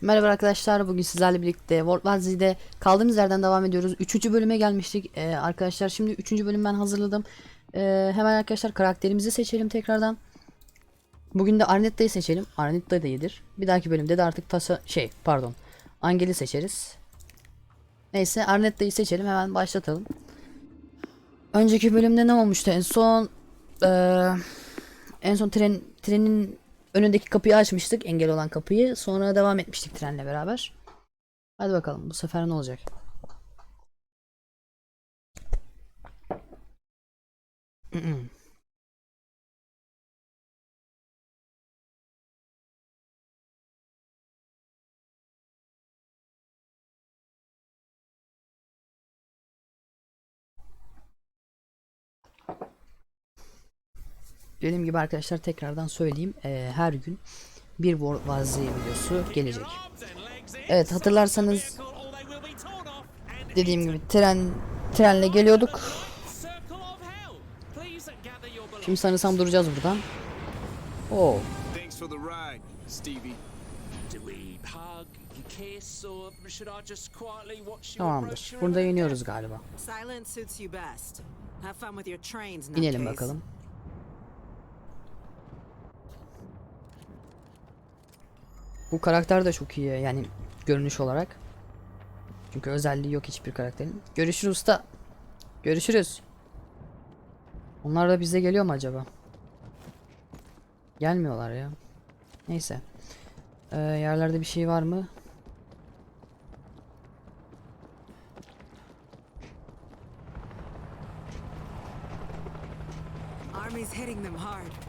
Merhaba arkadaşlar bugün sizlerle birlikte World War Z'de kaldığımız yerden devam ediyoruz. Üçüncü bölüme gelmiştik Ee, arkadaşlar şimdi üçüncü bölüm ben hazırladım. Ee, hemen arkadaşlar karakterimizi seçelim tekrardan. Bugün de Arnetta'yı seçelim. Arnetta da iyidir. Bir dahaki bölümde de artık Tasa şey pardon Angel'i seçeriz. Neyse Arnetta'yı seçelim hemen başlatalım. Önceki bölümde ne olmuştu en son ee, en son tren trenin önündeki kapıyı açmıştık engel olan kapıyı sonra devam etmiştik trenle beraber. Hadi bakalım bu sefer ne olacak? Mm-mm. Dediğim gibi arkadaşlar tekrardan söyleyeyim. Ee, her gün bir War Vazi videosu gelecek. Evet hatırlarsanız dediğim gibi tren trenle geliyorduk. Şimdi sanırsam duracağız buradan. Oo, Thanks for the ride, Stevie. Do Bu karakter de çok iyi yani görünüş olarak. Çünkü özelliği yok hiçbir karakterin. Görüşürüz usta. Görüşürüz. Onlar da bize geliyor mu acaba? Gelmiyorlar ya. Neyse. Ee, yerlerde bir şey var mı? Army's hitting them hard.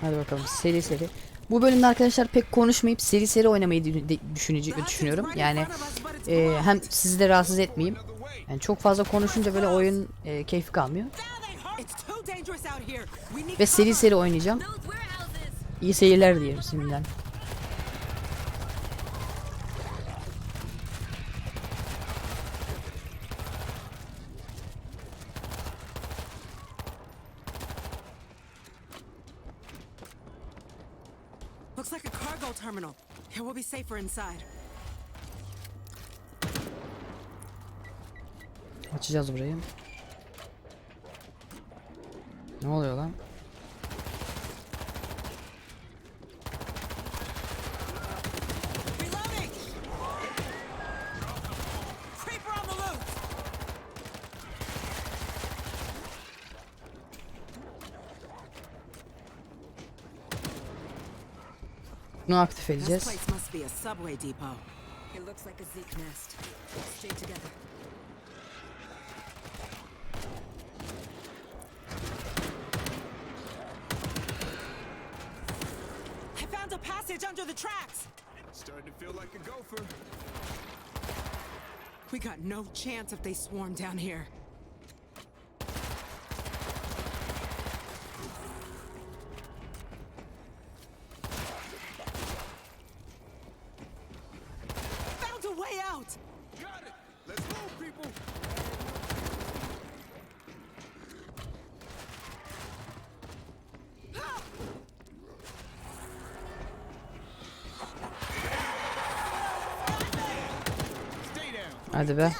Hadi bakalım seri seri. Bu bölümde arkadaşlar pek konuşmayıp seri seri oynamayı düşünüyorum. Yani e, hem sizi de rahatsız etmeyeyim. Yani çok fazla konuşunca böyle oyun e, keyfi kalmıyor. Ve seri seri oynayacağım. İyi seyirler diyelim şimdiden. Looks like a cargo terminal. Here we'll be safer inside. Açacağız burayı. Ne oluyor lan? Like a gopher. We got no chance if they swarm down here. Hadi be.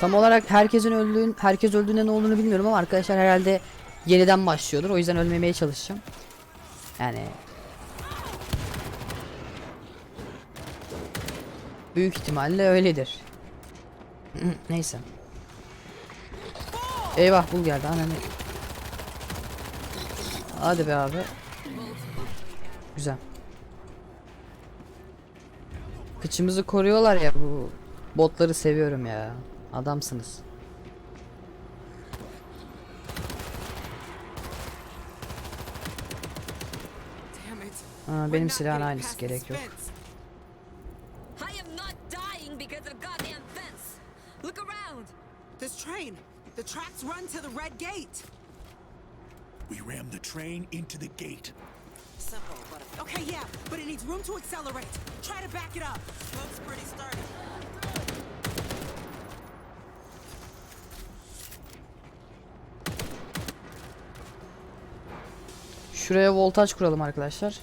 Tam olarak herkesin öldüğün, herkes öldüğünde ne olduğunu bilmiyorum ama arkadaşlar herhalde yeniden başlıyordur. O yüzden ölmemeye çalışacağım. Yani büyük ihtimalle öyledir. Neyse. Eyvah bul geldi ananı. Hadi be abi. Güzel. Kıçımızı koruyorlar ya bu botları seviyorum ya. Adamsınız. Aa, benim silahın aynısı gerek yok. fence. I am not dying because of a goddamn fence. Look around. This train. The tracks run to the red gate. We ram the train into the gate. Simple, but okay, yeah, but it needs room to accelerate. Try to back it up. Looks pretty sturdy. Şuraya voltaj kuralım arkadaşlar.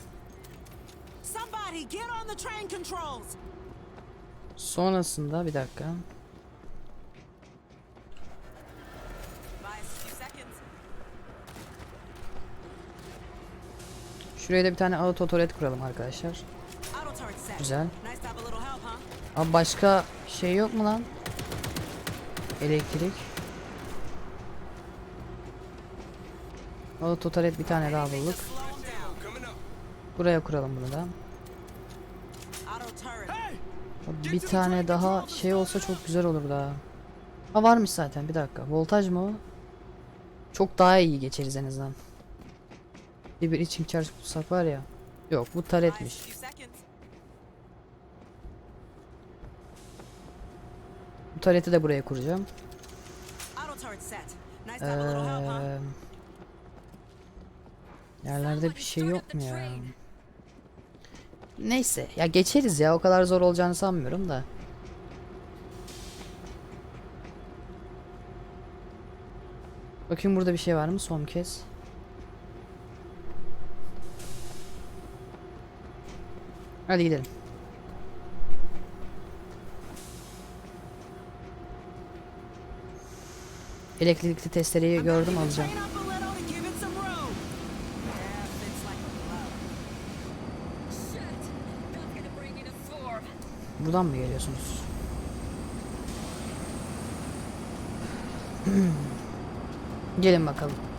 Somebody get on the train controls. Sonrasında bir dakika. Şuraya da bir tane auto turret kuralım arkadaşlar. Güzel. Abi başka şey yok mu lan? Elektrik. Auto turret bir tane daha bulduk. Buraya kuralım bunu da. Abi Bir tane daha şey olsa çok güzel olur da. Ha varmış zaten bir dakika. Voltaj mı o? Çok daha iyi geçeriz en azından. Bir bir için charge bulsak var ya. Yok bu few seconds. Bu tareti de buraya kuracağım. Eee, yerlerde bir şey yok mu ya? Neyse ya geçeriz ya o kadar zor olacağını sanmıyorum da. Bakayım burada bir şey var mı son kez. Hadi gidelim. Elektrikli testereyi gördüm alacağım. Train up a little to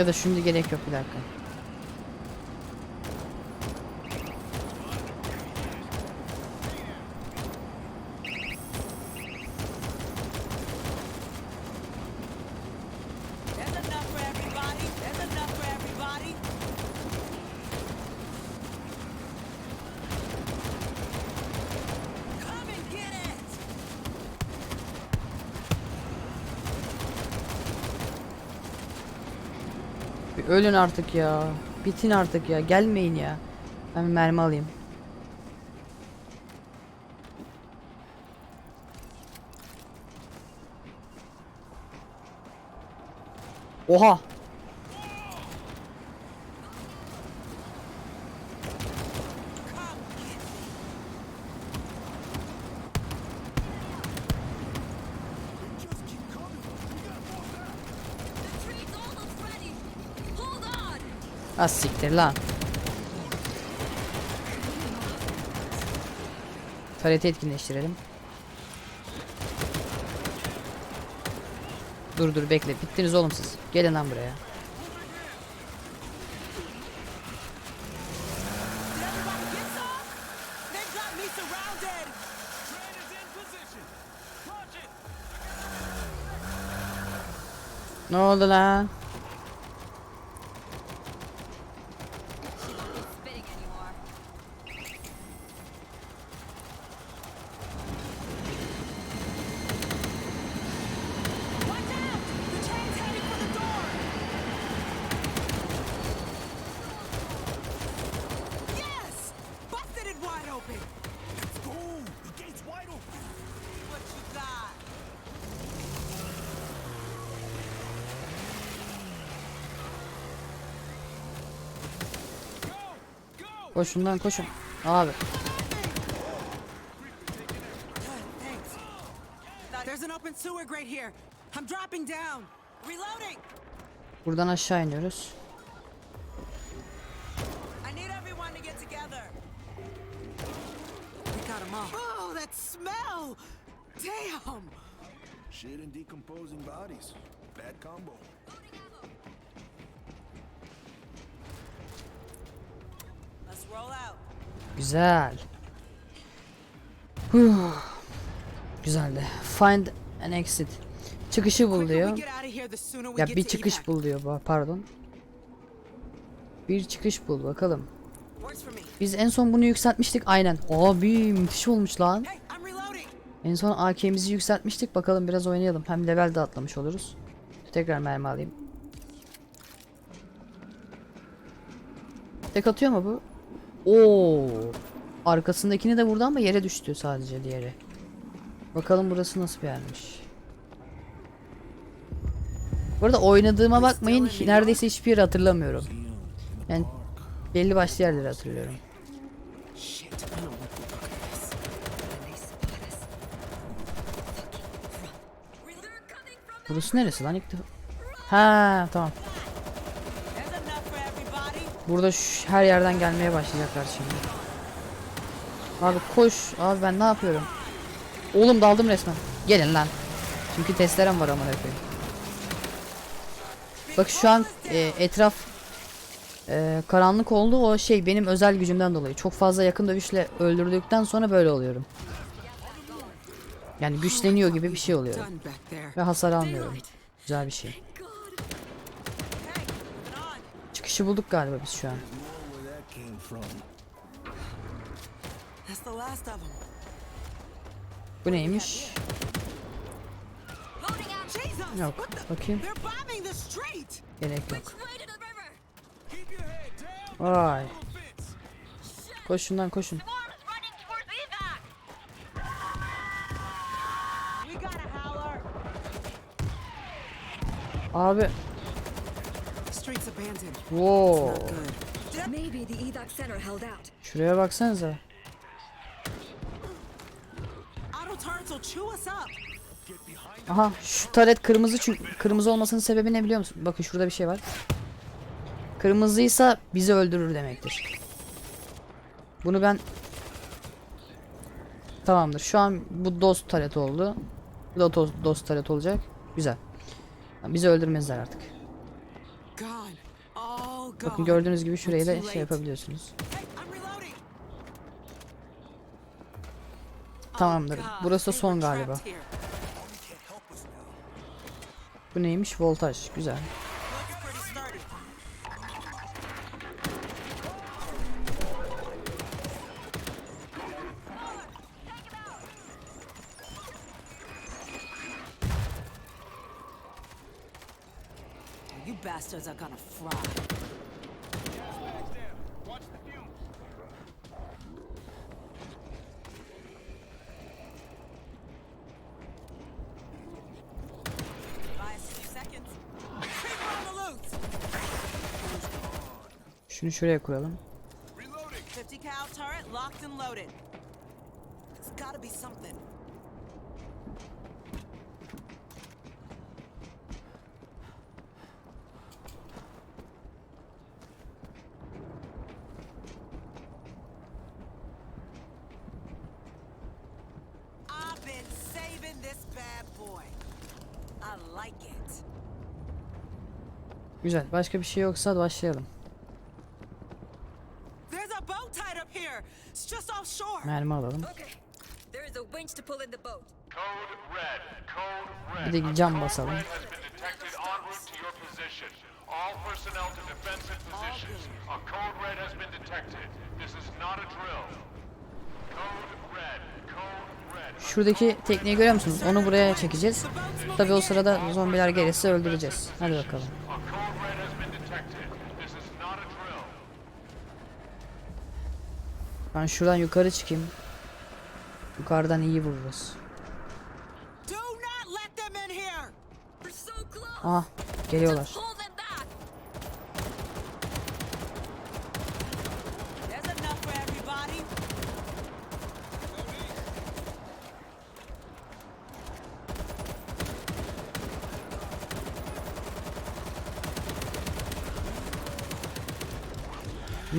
Ya da şimdi gerek yok bir dakika. Ölün artık ya. Bitin artık ya. Gelmeyin ya. Ben bir mermi alayım. Oha. Az siktir lan. Tareti etkinleştirelim. Dur dur bekle. Bittiniz oğlum siz. Gelin lan buraya. Did everybody get Koşun lan koşun. Abi. Thanks. There's an open sewer grate here. I'm dropping down. Reloading. Buradan aşağı iniyoruz. I need everyone to get together. We got 'em all. Oh, that smell! Damn! Shit and decomposing bodies. Bad combo. Güzel. Huh. Güzeldi. Find an exit. Çıkışı bul diyor. Ya bir çıkış bul diyor. Pardon. Bir çıkış bul bakalım. Biz en son bunu yükseltmiştik aynen. Abi müthiş olmuş lan. En son AK'mizi yükseltmiştik. Bakalım biraz oynayalım. Hem level de atlamış oluruz. Tekrar mermi alayım. Tek atıyor mu bu? Oo. Arkasındakini de vurdu ama yere düştü sadece diğeri. Bakalım burası nasıl bir yermiş. Bu arada oynadığıma bakmayın. Neredeyse hiçbir yeri hatırlamıyorum. Yani belli başlı yerleri hatırlıyorum. Burası neresi lan? Ha tamam. Burada her yerden gelmeye başlayacaklar şimdi. Abi koş. Abi ben ne yapıyorum? Oğlum daldım resmen. Gelin lan. Çünkü testerem var amına koyayım. Bak şu an e, etraf e, karanlık oldu. O şey benim özel gücümden dolayı. Çok fazla yakın dövüşle öldürdükten sonra böyle oluyorum. Yani güçleniyor gibi bir şey oluyor. Done back there. Ve hasar almıyorum. Güzel bir şey. Çıkışı bulduk galiba biz şu an. Where that came from. That's the last of them. Bu neymiş? Yok. What the? Bakayım. They're bombing the street! Gerek yok. Vay. Koşundan koşun. Swarm's running towards the evac. We got a howler. Abi. The street's abandoned. Wow. Şuraya baksanıza. Aha şu taret kırmızı çünkü kırmızı olmasının sebebi ne biliyor musun? Bakın şurada bir şey var. Kırmızıysa bizi öldürür demektir. Bunu ben Tamamdır. Şu an bu dost taret oldu. Bu da dost, dost taret olacak. Güzel. Bizi öldürmezler artık. Bakın gördüğünüz gibi şurayı da şey yapabiliyorsunuz. Tamamdır. Burası they son galiba. Bu neymiş? Voltaj. Güzel. You bastards are gonna fry. Watch the fumes. Güzel. Başka bir şey yoksa başlayalım. Mermi alalım. Bir de cam basalım. Red has been detected en route to your position. All personnel to defensive positions. A code red has been detected. This is not a drill. Code red. Code. Şuradaki tekneyi görüyor musunuz? Onu buraya çekeceğiz. Tabi o sırada zombiler gelirse öldüreceğiz. Hadi bakalım. Ben şuradan yukarı çıkayım. Yukarıdan iyi vururuz. Do not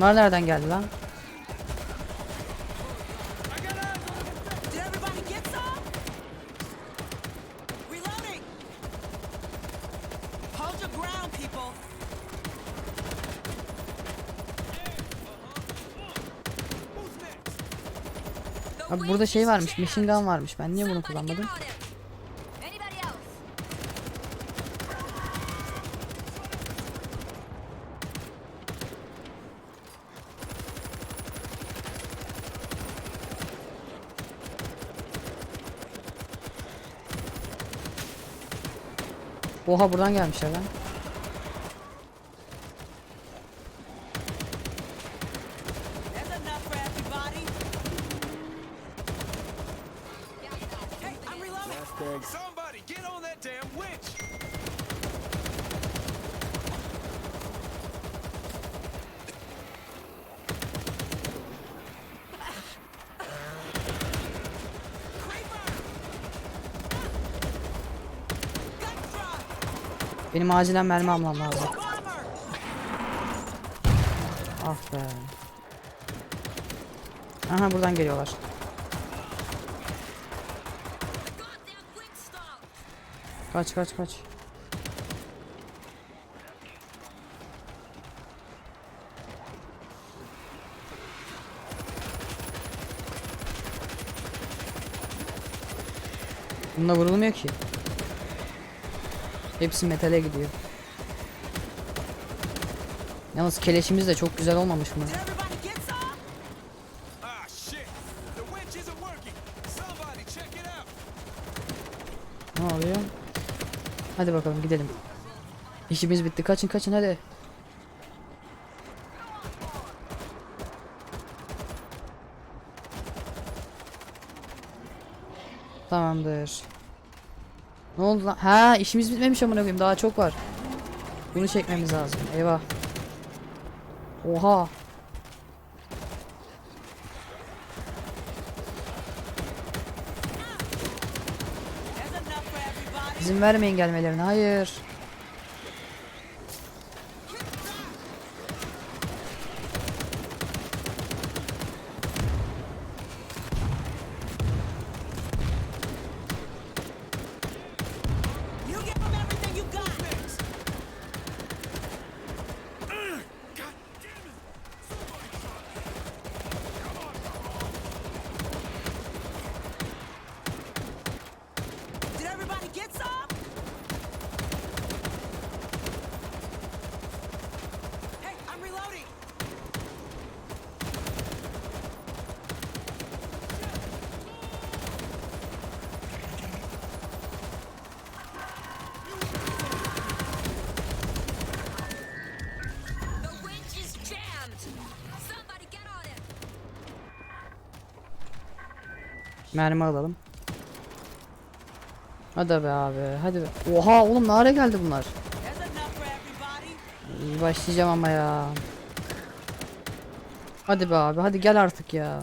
Bunlar nereden geldi lan? Abi burada şey varmış, machine gun varmış. Ben niye bunu kullanmadım? Oha buradan gelmişler lan. Benim acilen mermi almam lazım. Ah be. Aha buradan geliyorlar. Kaç kaç kaç. Bununla vurulmuyor ki. Hepsi metale gidiyor. Yalnız keleşimiz de çok güzel olmamış mı? Ah! Ne oluyor? Hadi bakalım gidelim. İşimiz bitti. Kaçın kaçın hadi. Tamamdır. Ne oldu lan? Ha işimiz bitmemiş amına koyayım. Daha çok var. Bunu çekmemiz lazım. Eyvah. Oha. İzin vermeyin gelmelerine. Hayır. Mermi alalım. Hadi be abi. Hadi be. Oha oğlum ne hale geldi bunlar? İyi başlayacağım ama ya. Hadi be abi hadi gel artık ya.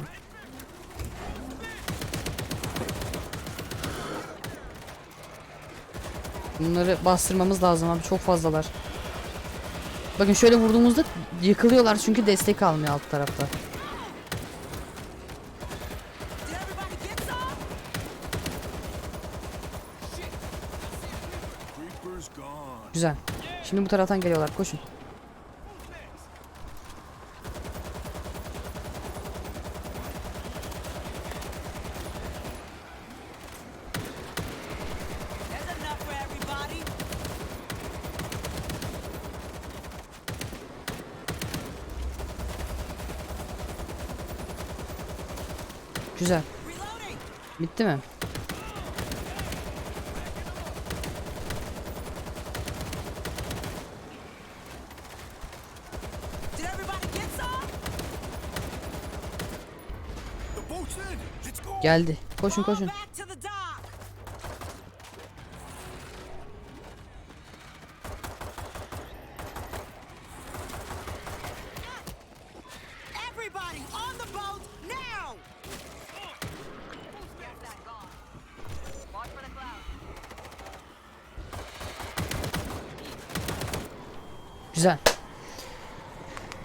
Bunları bastırmamız lazım abi çok fazlalar. Bakın şöyle vurduğumuzda yıkılıyorlar çünkü destek almıyor alt tarafta. Güzel. Şimdi bu taraftan geliyorlar koşun. Güzel. Bitti mi? Geldi. Koşun koşun. Güzel.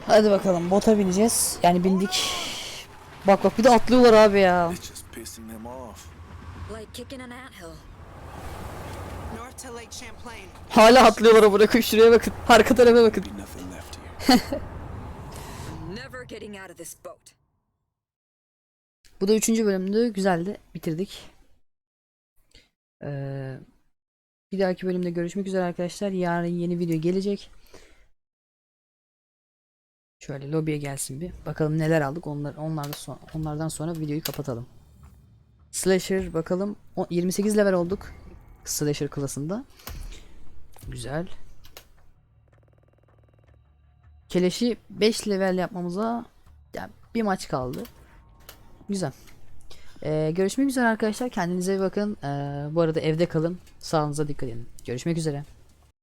Hadi bakalım bota bineceğiz. Yani bindik. Bak bak bir de atlıyorlar abi ya. Hala atlıyorlar buraya koy şuraya bakın. Arka tarafa bakın. Be nothing left here. Never getting out of this boat. Bu da üçüncü bölümdü. Güzeldi. Bitirdik. Ee, bir dahaki bölümde görüşmek üzere arkadaşlar. Yarın yeni video gelecek. Şöyle lobiye gelsin bir. Bakalım neler aldık. Onlar, onlar da son, onlardan sonra videoyu kapatalım. Slasher bakalım. O- 28 level olduk. Slasher klasında. Güzel. Keleşi 5 level yapmamıza yani bir maç kaldı. Güzel. Ee, görüşmek üzere arkadaşlar. Kendinize iyi bakın. Ee, bu arada evde kalın. Sağlığınıza dikkat edin. Görüşmek üzere.